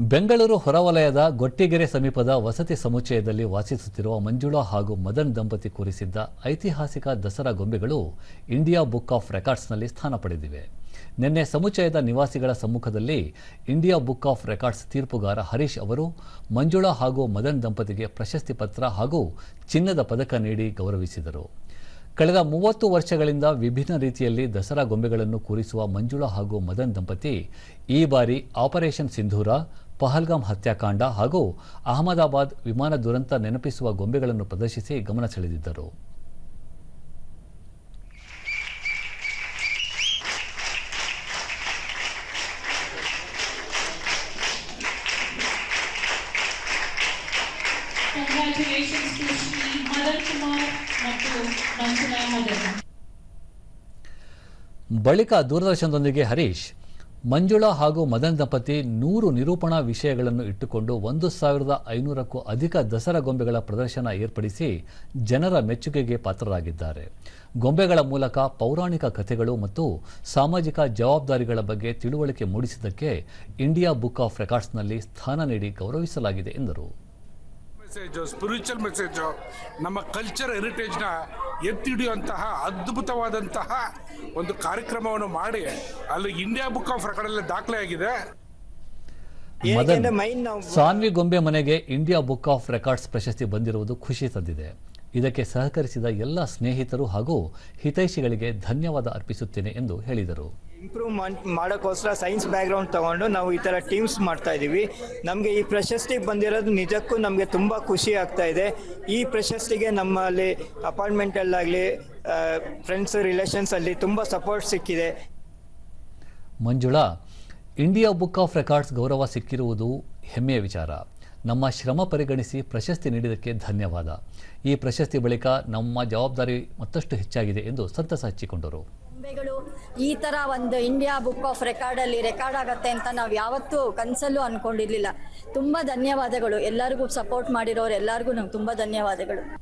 ಬೆಂಗಳೂರು ಹೊರವಲಯದ ಗೊಟ್ಟಿಗೆರೆ ಸಮೀಪದ ವಸತಿ ಸಮುಚ್ಚಯದಲ್ಲಿ ವಾಸಿಸುತ್ತಿರುವ ಮಂಜುಳಾ ಹಾಗೂ ಮದನ್ ದಂಪತಿ ಕೂರಿಸಿದ್ದ ಐತಿಹಾಸಿಕ ದಸರಾ ಗೊಂಬೆಗಳು ಇಂಡಿಯಾ ಬುಕ್ ಆಫ್ ರೆಕಾರ್ಡ್ಸ್ನಲ್ಲಿ ಸ್ಥಾನ ಪಡೆದಿವೆ. ನಿನ್ನೆ ಸಮುಚ್ಚಯದ ನಿವಾಸಿಗಳ ಸಮ್ಮುಖದಲ್ಲಿ ಇಂಡಿಯಾ ಬುಕ್ ಆಫ್ ರೆಕಾರ್ಡ್ಸ್ ತೀರ್ಪುಗಾರ ಹರೀಶ್ ಅವರು, ಮಂಜುಳಾ ಹಾಗೂ ಮದನ್ ದಂಪತಿಗೆ ಪ್ರಶಸ್ತಿ ಪತ್ರ ಹಾಗೂ ಚಿನ್ನದ ಪದಕ ನೀಡಿ ಗೌರವಿಸಿದರು. ಕಳೆದ ಮೂವತ್ತು ವರ್ಷಗಳಿಂದ ವಿಭಿನ್ನ ರೀತಿಯಲ್ಲಿ ದಸರಾ ಗೊಂಬೆಗಳನ್ನು ಕೂರಿಸುವ ಮಂಜುಳಾ ಹಾಗೂ ಮದನ್ ದಂಪತಿ, ಈ ಬಾರಿ ಆಪರೇಷನ್ ಸಿಂಧೂರ, ಪಹಲ್ಗಾಮ್ ಹತ್ಯಾಕಾಂಡ ಹಾಗೂ ಅಹಮದಾಬಾದ್ ವಿಮಾನ ದುರಂತ ನೆನಪಿಸುವ ಗೊಂಬೆಗಳನ್ನು ಪ್ರದರ್ಶಿಸಿ ಗಮನ ಸೆಳೆದಿದ್ದರು. ಬಳಿಕ ದೂರದರ್ಶನದೊಂದಿಗೆ ಹರೀಶ್, ಮಂಜುಳಾ ಹಾಗೂ ಮದನ್ ದಂಪತಿ ನೂರು ನಿರೂಪಣಾ ವಿಷಯಗಳನ್ನು ಇಟ್ಟುಕೊಂಡು ಒಂದು ಸಾವಿರದ ಐನೂರಕ್ಕೂ ಅಧಿಕ ದಸರಾ ಗೊಂಬೆಗಳ ಪ್ರದರ್ಶನ ಏರ್ಪಡಿಸಿ ಜನರ ಮೆಚ್ಚುಗೆಗೆ ಪಾತ್ರರಾಗಿದ್ದಾರೆ. ಗೊಂಬೆಗಳ ಮೂಲಕ ಪೌರಾಣಿಕ ಕಥೆಗಳು ಮತ್ತು ಸಾಮಾಜಿಕ ಜವಾಬ್ದಾರಿಗಳ ಬಗ್ಗೆ ತಿಳುವಳಿಕೆ ಮೂಡಿಸಿದ್ದಕ್ಕೆ ಇಂಡಿಯಾ ಬುಕ್ ಆಫ್ ರೆಕಾರ್ಡ್ಸ್ನಲ್ಲಿ ಸ್ಥಾನ ನೀಡಿ ಗೌರವಿಸಲಾಗಿದೆ ಎಂದರು. ಮೆಸೇಜು ಸ್ಪಿರಿಚುವಲ್ ಮೆಸೇಜು ನಮ್ಮ ಕಲ್ಚರ್ ಹೆರಿಟೇಜ್ನ ಎತ್ತಿ ಹಿಡಿಯುವಂತಹ ಅದ್ಭುತವಾದಂತಹ ಒಂದು ಕಾರ್ಯಕ್ರಮವನ್ನು ಮಾಡಿ ಅಲ್ಲಿ ಇಂಡಿಯಾ ಬುಕ್ ಆಫ್ ರೆಕಾರ್ಡಲ್ಲಿ ದಾಖಲೆ ಆಗಿದೆ. ಮದನ್ ಮೈನ್ ನಾವು ಸಾನ್ವಿ ಗೊಂಬೆ ಮನೆಗೆ ಇಂಡಿಯಾ ಬುಕ್ ಆಫ್ ರೆಕಾರ್ಡ್ಸ್ ಪ್ರಶಸ್ತಿ ಬಂದಿರುವುದು ಖುಷಿ ತಂದಿದೆ. ಇದಕ್ಕೆ ಸಹಕರಿಸಿದ ಎಲ್ಲ ಸ್ನೇಹಿತರು ಹಾಗೂ ಹಿತೈಷಿಗಳಿಗೆ ಧನ್ಯವಾದ ಅರ್ಪಿಸುತ್ತೇನೆ ಎಂದು ಹೇಳಿದರು. ಇಂಪ್ರೂವ್ ಮಾಡೋಕ್ಕೋಸ್ಕರ ಸೈನ್ಸ್ ಬ್ಯಾಕ್ಗ್ರೌಂಡ್ ತಗೊಂಡು ನಾವು ಈ ಥರ ಟೀಮ್ಸ್ ಮಾಡ್ತಾ ಇದ್ದೀವಿ. ನಮಗೆ ಈ ಪ್ರಶಸ್ತಿ ಬಂದಿರೋದು ನಿಜಕ್ಕೂ ನಮಗೆ ತುಂಬ ಖುಷಿ ಆಗ್ತಾ ಇದೆ. ಈ ಪ್ರಶಸ್ತಿಗೆ ನಮ್ಮಲ್ಲಿ ಅಪಾಯಿಂಟ್ಮೆಂಟಲ್ಲಾಗಲಿ ಫ್ರೆಂಡ್ಸ್ ರಿಲೇಷನ್ಸಲ್ಲಿ ತುಂಬ ಸಪೋರ್ಟ್ ಸಿಕ್ಕಿದೆ. Manjula India book of records ಗೌರವ ಸಿಕ್ಕಿರುವುದು ಹೆಮ್ಮೆಯ ವಿಚಾರ. ನಮ್ಮ ಶ್ರಮ ಪರಿಗಣಿಸಿ ಪ್ರಶಸ್ತಿ ನೀಡಿದ್ದಕ್ಕೆ ಧನ್ಯವಾದ. ಈ ಪ್ರಶಸ್ತಿ ಬಳಿಕ ನಮ್ಮ ಜವಾಬ್ದಾರಿ ಮತ್ತಷ್ಟು ಹೆಚ್ಚಾಗಿದೆ ಎಂದು ಸಂತಸ ಹಚ್ಚಿಕೊಂಡರು. ಈ ತರ ಒಂದು ಇಂಡಿಯಾ ಬುಕ್ ಆಫ್ ರೆಕಾರ್ಡ್ ಅಲ್ಲಿ ರೆಕಾರ್ಡ್ ಆಗತ್ತೆ ಅಂತ ನಾವು ಯಾವತ್ತೂ ಕನ್ಸಲ್ಲೂ ಅನ್ಕೊಂಡಿರ್ಲಿಲ್ಲ. ತುಂಬಾ ಧನ್ಯವಾದಗಳು. ಎಲ್ಲರಿಗೂ ಸಪೋರ್ಟ್ ಮಾಡಿರೋರು ಎಲ್ಲರಿಗೂ ನಮ್ಗೆ ತುಂಬಾ ಧನ್ಯವಾದಗಳು.